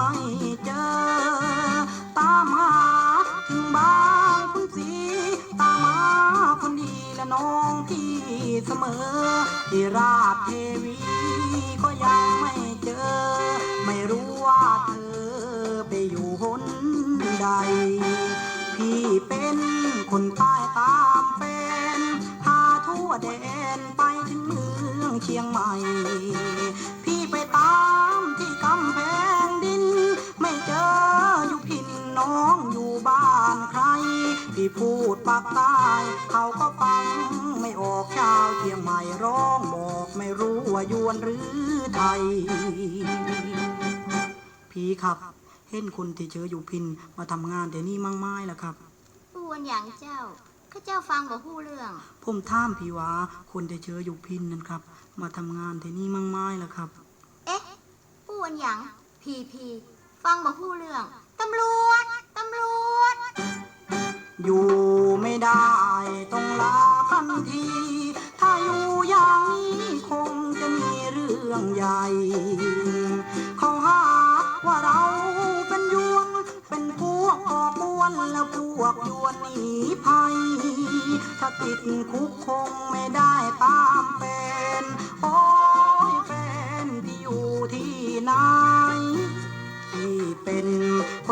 ไม่เจอ ตามหาถึงบ้างคุณสีตามหาคนดีและน้องพี่เสมอ ที่ราชเทวีก็ยังไม่เจอ ไม่รู้ว่าเธอไปอยู่หนใด พี่เป็นคนใต้ตามเป็นพาทั่วแดนไปถึงเมืองเชียงใหม่ พี่ไปตาม องอยู่บ้านใคร พี่พูดปากใต้เขาก็ฟัง ไม่ออกชาวเชียงใหม่ร้องบอกไม่รู้ว่ายวนหรือไทย พี่ครับ เห็นคนที่เจออยู่พินมาทำงานแต่นี่มั่งไม้แล้วครับผู้วันอย่างเจ้าข้าเจ้าฟังบ่ฮู้เรื่อง ผมท่ามพี่ว่าคนที่เจออยู่พินนั่นครับ มาทำงานแต่นี่มั่งไม้แล้วครับ เอ๊ะผู้วันอย่างพีพีฟังบ่ฮู้เรื่องตำรวจตำรวจ อยู่ไม่ได้ต้องลาทันที ถ้าอยู่อย่างนี้คงจะมีเรื่องใหญ่ เขาหาว่าเราเป็นยวนเป็นพวกก่อกวนแล้วพวกยวนหนีภัย ถ้าติดคุกคงไม่ได้ตามเป็น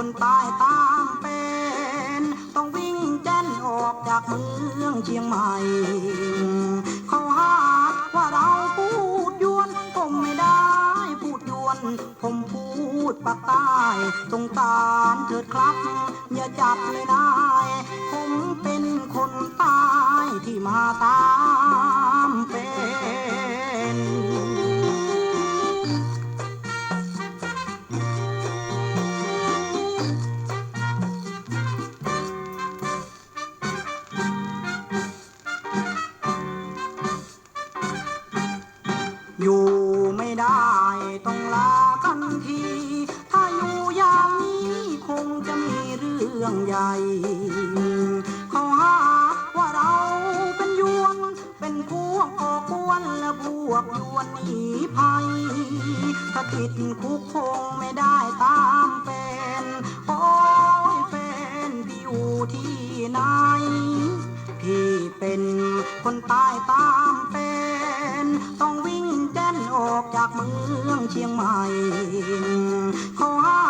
คนตายตามเป็น ต้องวิ่งแจ้นออกจากเมืองเชียงใหม่ เขาหาว่าเราพูดยวน ผมไม่ได้พูดยวน ผมพูดปากใต้สงสารเถิดครับ อย่าจับเลยนาย ผมเป็นคนตายที่มาตาม อยู่ไม่ได้ต้องลากันที ถ้าอยู่อย่างนี้คงจะมีเรื่องใหญ่ เขาหาว่าเราเป็นยวน เป็นพวกออกวนและพวกยวนหนีภัย ถ้าติดคุกคงไม่ได้ตามเป็นโอ้ยแฟนพี่อยู่ที่ไหน พี่เป็นคนตายตามเป็น ต้องวิ่งแจ้นออกจากเมืองเชียงใหม่เขาหา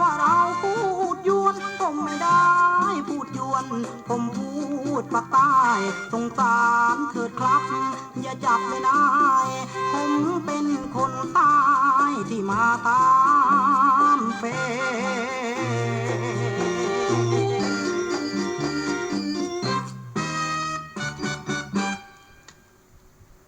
ว่าเราพูดยวนผมไม่ได้พูดยวน ผมพูดปากใต้สงสารเถิดครับ อย่าจับไม่ได้ผมเป็นคนใตายที่มาตามเป็น